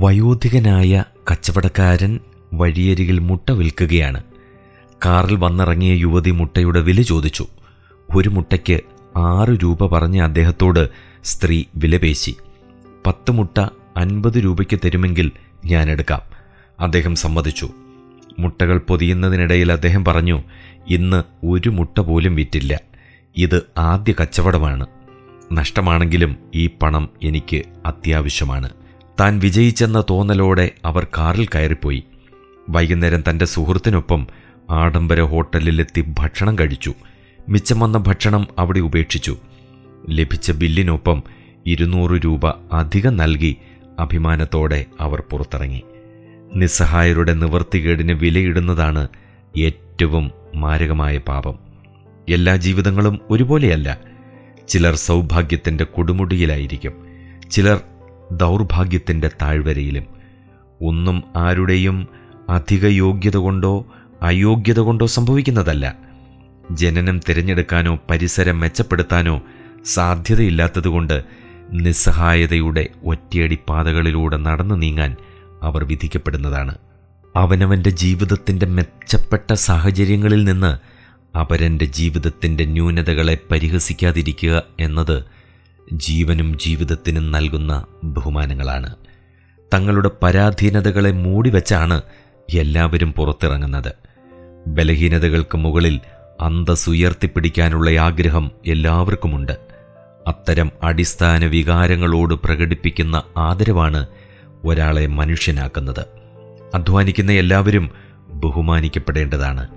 വയോധികനായ കച്ചവടക്കാരൻ വഴിയരികിൽ മുട്ട വിൽക്കുകയാണ്. കാറിൽ വന്നിറങ്ങിയ യുവതി മുട്ടയുടെ വില ചോദിച്ചു. ഒരു മുട്ടയ്ക്ക് ആറ് രൂപ പറഞ്ഞ അദ്ദേഹത്തോട് സ്ത്രീ വിലപേശി പത്ത് മുട്ട അൻപത് രൂപയ്ക്ക് തരുമെങ്കിൽ ഞാൻ എടുക്കാം. അദ്ദേഹം സമ്മതിച്ചു. മുട്ടകൾ പൊതിയുന്നതിനിടയിൽ അദ്ദേഹം പറഞ്ഞു ഇന്ന് ഒരു മുട്ട പോലും വിറ്റില്ല. ഇത് ആദ്യ കച്ചവടമാണ്. നഷ്ടമാണെങ്കിലും ഈ പണം എനിക്ക് അത്യാവശ്യമാണ്. താൻ വിജയിച്ചെന്ന തോന്നലോടെ അവർ കാറിൽ കയറിപ്പോയി. വൈകുന്നേരം തന്റെ സുഹൃത്തിനൊപ്പം ആഡംബര ഹോട്ടലിലെത്തി ഭക്ഷണം കഴിച്ചു. മിച്ചം വന്ന ഭക്ഷണം അവിടെ ഉപേക്ഷിച്ചു. ലഭിച്ച ബില്ലിനൊപ്പം ഇരുന്നൂറ് രൂപ അധികം നൽകി അഭിമാനത്തോടെ അവർ പുറത്തിറങ്ങി. നിസ്സഹായരുടെ നിവർത്തികേടിന് വിലയിടുന്നതാണ് ഏറ്റവും മാരകമായ പാപം. എല്ലാ ജീവിതങ്ങളും ഒരുപോലെയല്ല. ചിലർ സൗഭാഗ്യത്തിന്റെ കൊടുമുടിയിലായിരിക്കും. ചിലർ ദൗർഭാഗ്യത്തിന്റെ താഴ്വരയിലും. ഒന്നും ആരുടെയും അധിക യോഗ്യത കൊണ്ടോ അയോഗ്യത കൊണ്ടോ സംഭവിക്കുന്നതല്ല. ജനനം തിരഞ്ഞെടുക്കാനോ പരിസരം മെച്ചപ്പെടുത്താനോ സാധ്യതയില്ലാത്തതുകൊണ്ട് നിസ്സഹായതയുടെ ഒറ്റയടി പാതകളിലൂടെ നടന്നു നീങ്ങാൻ അവർ വിധിക്കപ്പെടുന്നതാണ്. അവനവന്റെ ജീവിതത്തിന്റെ മെച്ചപ്പെട്ട സാഹചര്യങ്ങളിൽ നിന്ന് അപരന്റെ ജീവിതത്തിന്റെ ന്യൂനതകളെ പരിഹസിക്കാതിരിക്കുക എന്നത് ജീവനും ജീവിതത്തിനും നൽകുന്ന ബഹുമാനങ്ങളാണ്. തങ്ങളുടെ പരാധീനതകളെ മൂടിവെച്ചാണ് എല്ലാവരും പുറത്തിറങ്ങുന്നത്. ബലഹീനതകൾക്ക് മുകളിൽ അന്തസ്സുയർത്തിപ്പിടിക്കാനുള്ള ആഗ്രഹം എല്ലാവർക്കുമുണ്ട്. അത്തരം അടിസ്ഥാന വികാരങ്ങളോട് പ്രകടിപ്പിക്കുന്ന ആദരവാണ് ഒരാളെ മനുഷ്യനാക്കുന്നത്. അധ്വാനിക്കുന്ന എല്ലാവരും ബഹുമാനിക്കപ്പെടേണ്ടതാണ്.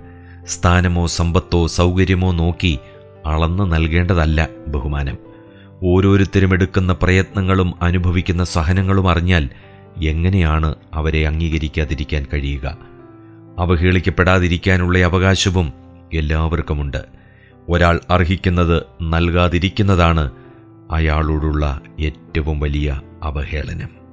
സ്ഥാനമോ സമ്പത്തോ സൗകര്യമോ നോക്കി അളന്നു നൽകേണ്ടതല്ല ബഹുമാനം. ഓരോരുത്തരും എടുക്കുന്ന പ്രയത്നങ്ങളും അനുഭവിക്കുന്ന സഹനങ്ങളും അറിഞ്ഞാൽ എങ്ങനെയാണ് അവരെ അംഗീകരിക്കാതിരിക്കാൻ കഴിയുക? അവഹേളിക്കപ്പെടാതിരിക്കാനുള്ള അവകാശവും എല്ലാവർക്കുമുണ്ട്. ഒരാൾ അർഹിക്കുന്നത് നൽകാതിരിക്കുന്നതാണ് അയാളോടുള്ള ഏറ്റവും വലിയ അവഹേളനം.